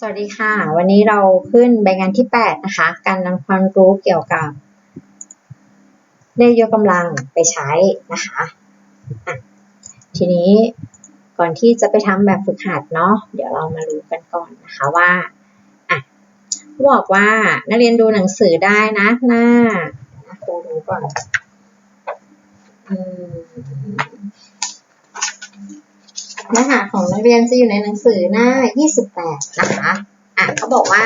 สวัสดีค่ะ วันนี้เราขึ้นใบงานที่ 8 นะคะ การนำความรู้เกี่ยวกับเลขยกกำลังไปใช้นะคะะทีนี้ก่อนที่จะไปทำแบบฝึกหัดเนาะเดี๋ยวเรามารู้กันก่อนนะคะว่าอะบอกว่านักเรียนดูหนังสือได้นะหน้าครูดูก่อนอืม เนื้อหาของนักเรียนจะอยู่ในหนังสือหน้า 28 นะคะ อะเขาบอกว่า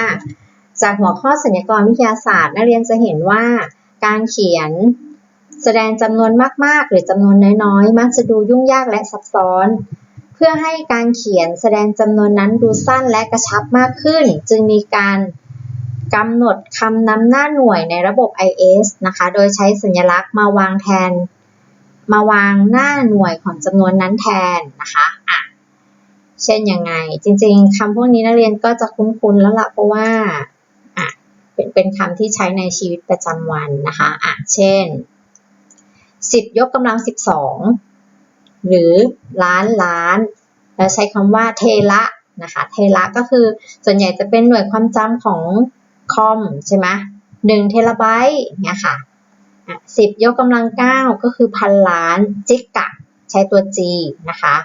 จากหัวข้อสัญญกรวิทยาศาสตร์ นักเรียนจะเห็นว่าการเขียนแสดงจำนวนมาก ๆ หรือจำนวนน้อยๆ มักจะดูยุ่งยากและซับซ้อน เพื่อให้การเขียนแสดงจำนวนนั้นดูสั้นและกระชับมากขึ้น จึงมีการกำหนดคำนำหน้าหน่วยในระบบ IS นะคะ โดยใช้สัญลักษณ์มาวางแทน มาวางหน้าหน่วยของจำนวนนั้นแทนนะคะอะเช่นยังไง จริงๆคำพวกนี้นักเรียนก็จะคุ้นๆแล้วล่ะเพราะว่าอะเป็นเป็นคำที่ใช้ในชีวิตประจำวันนะคะอะเช่น 10 ยกกำลัง 12 หรือล้านล้าน แล้วใช้คำว่าเทละนะคะเทละก็คือส่วนใหญ่จะเป็นหน่วยความจำของคอมใช่ไหมหนึ่งเทราไบต์เนี่ยค่ะ สิบยกกำลังเก้าก็คือพันล้านจิกกะ ใช้ตัว G นะคะ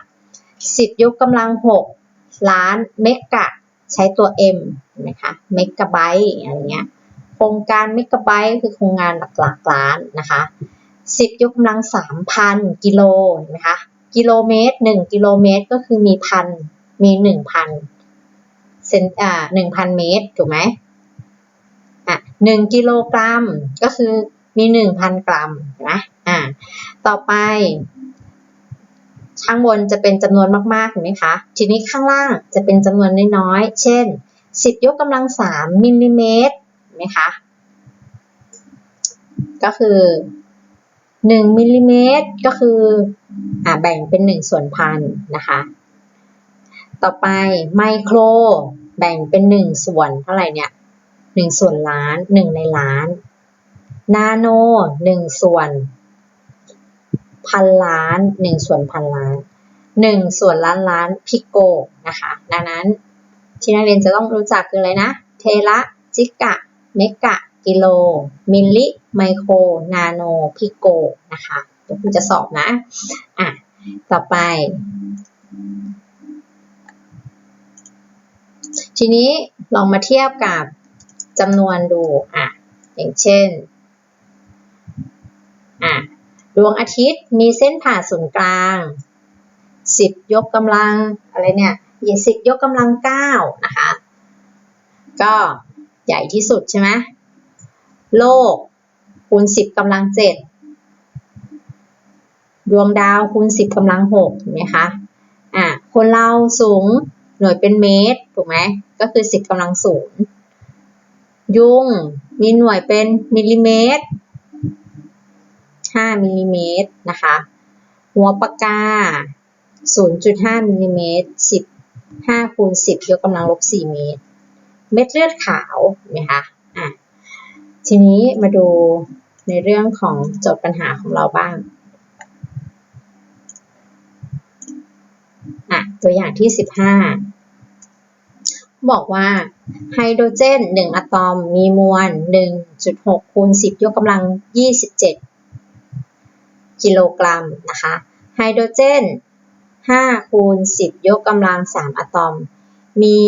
สิบยกกำลังหกล้านเมกะ ใช้ตัว M เห็นไหมคะเมกะไบต์อะไรเงี้ยโครงการเมกะไบต์คือโครงงานหลักหลักล้านนะคะสิบยกกำลังสามพันกิโลเห็นไหมคะกิโลเมตรหนึ่งกิโลเมตรก็คือมีพันมีหนึ่งพันเซนอ่าหนึ่งพันเมตรถูกไหมอะหนึ่งกิโลกรัมก็คือ มีหนึ่งพันกรัมนะอ่าต่อไป ข้างบนจะเป็นจำนวนมากๆเห็นไหมคะ ทีนี้ข้างล่างจะเป็นจำนวนน้อยๆ เช่น 10 ยกกำลัง 3มิลลิเมตรเห็นไหมคะ ก็คือ1มิลลิเมตรก็คืออแบ่งเป็น 1 ส่วนพันนะคะ ต่อไปไมโคร แบ่งเป็น 1 ส่วนเท่าไหร่เนี่ย 1 ส่วนล้าน 1 ในล้าน นาโน1ส่วน พันล้านหนึ่งส่วนพันล้านหนึ่งส่วนล้านล้านพิโกนะคะ ดังนั้นที่นักเรียนจะต้องรู้จักคืออะไรนะ เทระจิกะ เมกะ กิโล มิลลิ ไมโคร นาโน พิโก นะคะเดี๋ยวคุณจะสอบนะ อะ ต่อไป ทีนี้ลองมาเทียบกับจำนวนดู อะ อย่างเช่น ดวงอาทิตย์มีเส้นผ่าศูนย์กลาง10ยกกำลังอะไรเนี่ยยี่สิบยกกำลัง9นะคะ ก็ใหญ่ที่สุดใช่ไหมโลกคูณ10กำลัง7ดวงดาวคูณ10กำลัง6เห็นไหมคะอะคนเราสูงหน่วยเป็นเมตรถูกไหมก็คือ10กำลังศูนย์ยุงมีหน่วยเป็นมิลลิเมตร 5มิลลิเมตรนะคะ หัวปากกา 0.5มิลลิเมตร15คูณ10ยกกำลังลบ4เมตร เม็ดเลือดขาวไหมคะอะทีนี้มาดูในเรื่องของโจทย์ปัญหาของเราบ้างอะตัวอย่างที่ 15 บอกว่าไฮโดรเจน 1 อะตอมมีมวล 1.6คูณ10 ยกกำลัง 27 กิโลกรัมนะคะไฮโดรเจน 5 คูณ 10 ยกกำลัง 3 อะตอม มี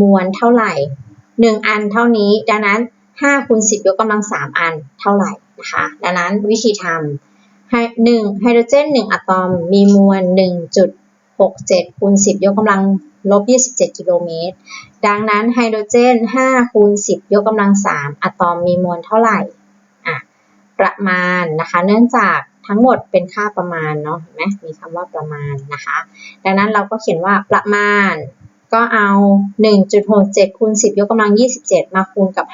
มวลเท่าไหร่ 1 อันเท่านี้ ดังนั้น 5 คูณ 10 ยกกำลัง 3 อันเท่าไหร่นะคะ ดังนั้นวิธีทำหนึ่งไฮโดรเจน 1 อะตอม มีมวล 1.67 คูณ 10 ยกกำลังลบ 27 กิโลเมตร ดังนั้นไฮโดรเจน 5 คูณ 10 ยกกำลัง 3 อะตอมมีมวลเท่าไหร่ อะ ประมาณนะคะ เนื่องจาก ทั้งหมดเป็นค่าประมาณเนาะเห็นไหมมีคำว่าประมาณนะคะ ดังนั้นเราก็เขียนว่าประมาณ ก็เอา 1.67คูณ10 ยกกำลัง 27 มาคูณกับ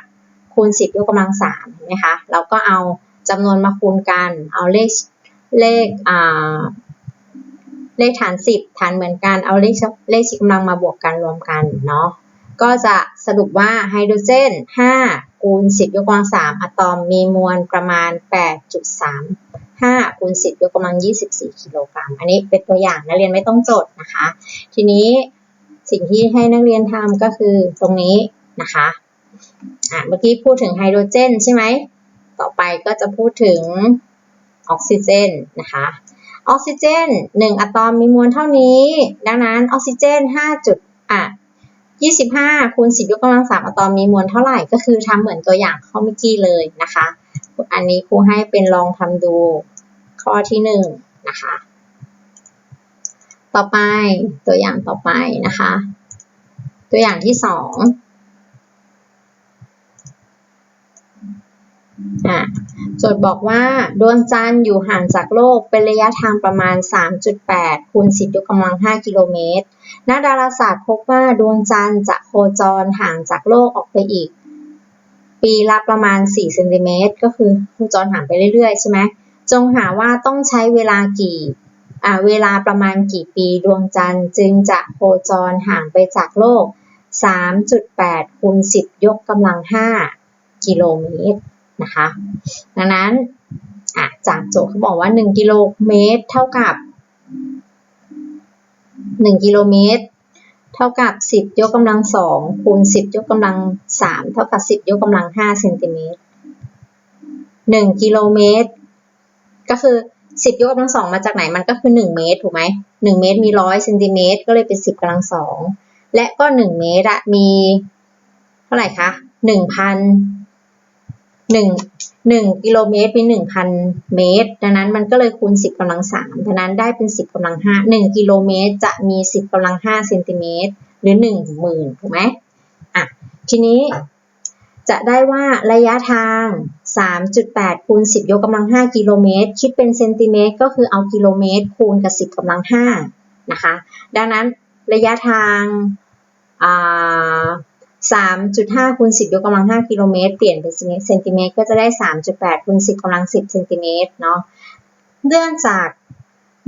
5 คูณ 10 ยกกำลัง3เห็นไหมคะ เราก็เอาจำนวนมาคูณกัน เอาเลขเลขอ่าเลขฐาน 10 ฐานเหมือนกัน เอาเลขเลขสิกำลังมาบวกกันรวมกันเนาะ ก็จะสรุปว่าไฮโดรเจน 5 คูณ 10 ยกกำลัง 3 อะตอมมีมวลประมาณ 8.3 5 คูณ 10 ยกกำลัง 24 กิโลกรัม อันนี้เป็นตัวอย่างนักเรียนไม่ต้องจดนะคะ ทีนี้สิ่งที่ให้นักเรียนทำก็คือตรงนี้นะคะอะเมื่อกี้พูดถึงไฮโดรเจนใช่ไหม ต่อไปก็จะพูดถึงออกซิเจนนะคะออกซิเจน 1 อะตอมมีมวลเท่านี้ ดังนั้นออกซิเจน 5 จุดอะ 25คูณ10ยกกำลังสามอะตอมมีมวลเท่าไหร่ก็คือทำเหมือนตัวอย่างข้อเมื่อกี้เลยนะคะ อันนี้ครูให้เป็นลองทำดูข้อที่ 1 นะคะ ต่อไปตัวอย่างต่อไปนะคะ ตัวอย่างที่ 2อะ โจทย์บอกว่าดวงจันทร์อยู่ห่างจากโลกเป็นระยะทางประมาณ 3.8คูณ10ยกกำลัง 5 กิโลเมตร นักดาราศาสตร์พบว่าดวงจันทร์จะโคจรห่างจากโลกออกไปอีก ปีละประมาณ4เซนติเมตรก็คือโคจรห่างไปเรื่อยๆ ใช่ไหม จงหาว่าต้องใช้เวลากี่เวลาประมาณกี่ปีดวงจันทร์จึงจะโคจรห่างไปจากโลก 3.8คูณ10ยกกำลัง 5 กิโลเมตร นะคะ ดังนั้นจากโจทย์เขาบอกว่า 1 กิโลเมตรเท่ากับ 1 กิโลเมตร เท่ากับ 10 ยกกำลัง2คูณ 10 ยกกำลัง3เท่ากับ 10 ยกกำลัง5เซนติเมตร1กิโลเมตร ก็คือ 10 ยกกำลัง2มาจากไหนมันก็คือ 1 เมตรถูกไหม1เมตรมี 100เซนติเมตรก็เลยเป็น 10กำลัง2และก็ 1 เมตรอะมี เท่าไหร่คะ1,000 1 1กิโลเมตรมี1,000เมตร ดังนั้นมันก็เลยคูณ10กำลัง3ดังนั้นได้เป็น10กำลัง5 1กิโลเมตรจะมี10กำลัง5เซนติเมตรหรือ10,000ถูกไหมอะทีนี้จะได้ว่าระยะทาง 3.8 คูณ 10 ยกกำลัง 5 กิโลเมตร คิดเป็นเซนติเมตร ก็คือเอากิโลเมตร คูณกับ 10กำลัง5นะคะ ดังนั้นระยะทางอ่า 3.5คูณ10ยกกำลัง5กิโลเมตรเปลี่ยนเป็นเซนติเมตรก็จะได้ 3.8คูณ10กำลัง10เซนติเมตรเนาะเนื่องจาก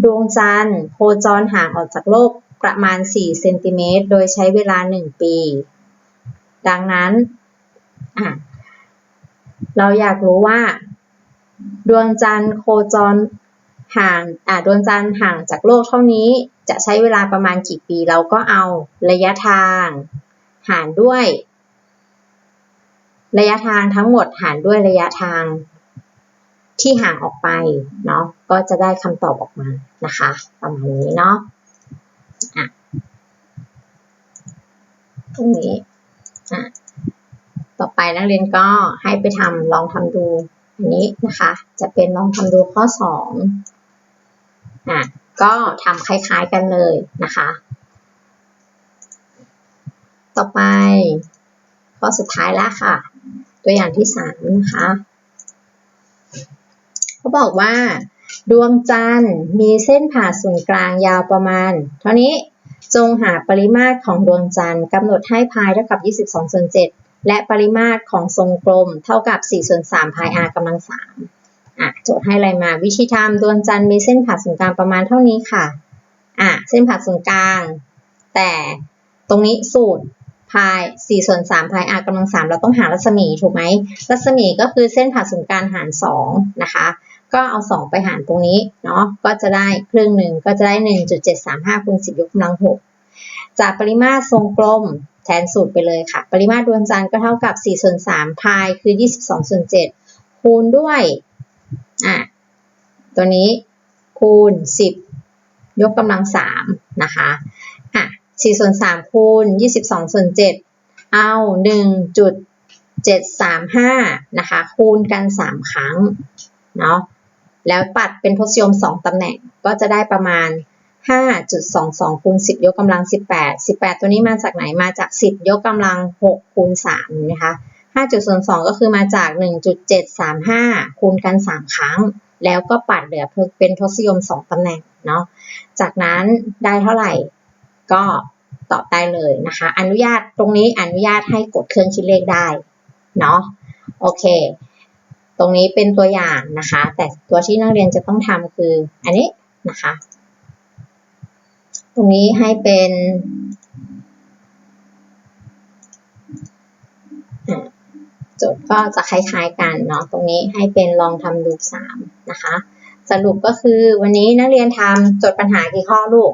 ดวงจันทร์โคจรห่างออกจากโลกประมาณ4เซนติเมตรโดยใช้เวลา 1 ปี ดังนั้น เราอยากรู้ว่า ดวงจันทร์โคจรห่างอะดวงจันทร์ห่างจากโลกเท่านี้จะใช้เวลาประมาณกี่ปี เราก็เอาระยะทาง หารด้วย ระยะทางทั้งหมดหารด้วยระยะทางที่ห่างออกไปเนาะก็จะได้คำตอบออกมานะคะ ประมาณนี้เนาะอะตรงนี้อะต่อไปนักเรียนก็ให้ไปทำลองทำดูอันนี้นะคะ จะเป็นลองทำดูข้อสองอะก็ทำคล้ายๆกันเลยนะคะ ต่อไป ข้อสุดท้ายแล้วค่ะ ตัวอย่างที่สามนะคะเขาบอกว่า ดวงจันทร์มีเส้นผ่าศูนย์กลางยาวประมาณ เท่านี้จงหาปริมาตรของดวงจันทร์กำหนดให้พายเท่ากับ 22ส่วน7และปริมาตรของทรงกลมเท่ากับ4ส่วน3พาย r กำลัง3อะโจทย์ให้อะไรมา วิธีทำดวงจันทร์มีเส้นผ่าศูนย์กลางประมาณเท่านี้ค่ะอะเส้นผ่าศูนย์กลาง แต่ตรงนี้สูตร พาย4ส่วน3พาย r กำลัง 3 เราต้องหารัศมีถูกไหมรัศมีก็คือเส้นผ่าศูนย์กลางหาร 2 นะคะ ก็เอา 2 ไปหารตรงนี้เนาะก็จะได้ครึ่งหนึ่งก็จะได้ 1.735คูณ10 ยกกำลัง 6 จากปริมาตรทรงกลมแทนสูตรไปเลยค่ะ ปริมาตรดวงจันทร์ก็เท่ากับ4ส่วน3พายคือ 22ส่วน7คูณด้วยอะตัวนี้คูณ 10 ยกกำลัง3นะคะ อะ4ส่วน3คูณ22ส่วน7เอา1.735นะคะคูณกัน3ครั้งเนาะแล้วปัดเป็นทศนิยม2ตำแหน่งก็จะได้ประมาณ5.22คูณ10 ยกกำลัง 18 18 ตัวนี้มาจากไหน มาจาก 10 ยกกำลัง 6 คูณ3นะคะ 5.02 ก็คือมาจาก 1.735 คูณกัน 3 ครั้ง แล้วก็ปัดเหลือเป็นทศนิยม 2 ตำแหน่งเนาะ จากนั้นได้เท่าไหร่ ก็ตอบได้เลยนะคะ อนุญาตตรงนี้อนุญาตให้กดเครื่องคิดเลขได้เนาะโอเค ตรงนี้เป็นตัวอย่างนะคะ แต่ตัวที่นักเรียนจะต้องทำคืออันนี้นะคะ ตรงนี้ให้เป็นจทย์ก็จะคล้ายๆกันเนาะตรงนี้ให้เป็นลองทำดู3นะคะ สรุปก็คือวันนี้นักเรียนทำจทย์ปัญหากี่ข้อลูก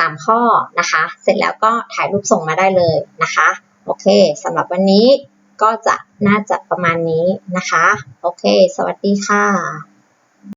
3 ข้อนะคะ เสร็จแล้วก็ถ่ายรูปส่งมาได้เลยนะคะ โอเคสำหรับวันนี้ก็จะน่าจะประมาณนี้นะคะ โอเค สวัสดีค่ะ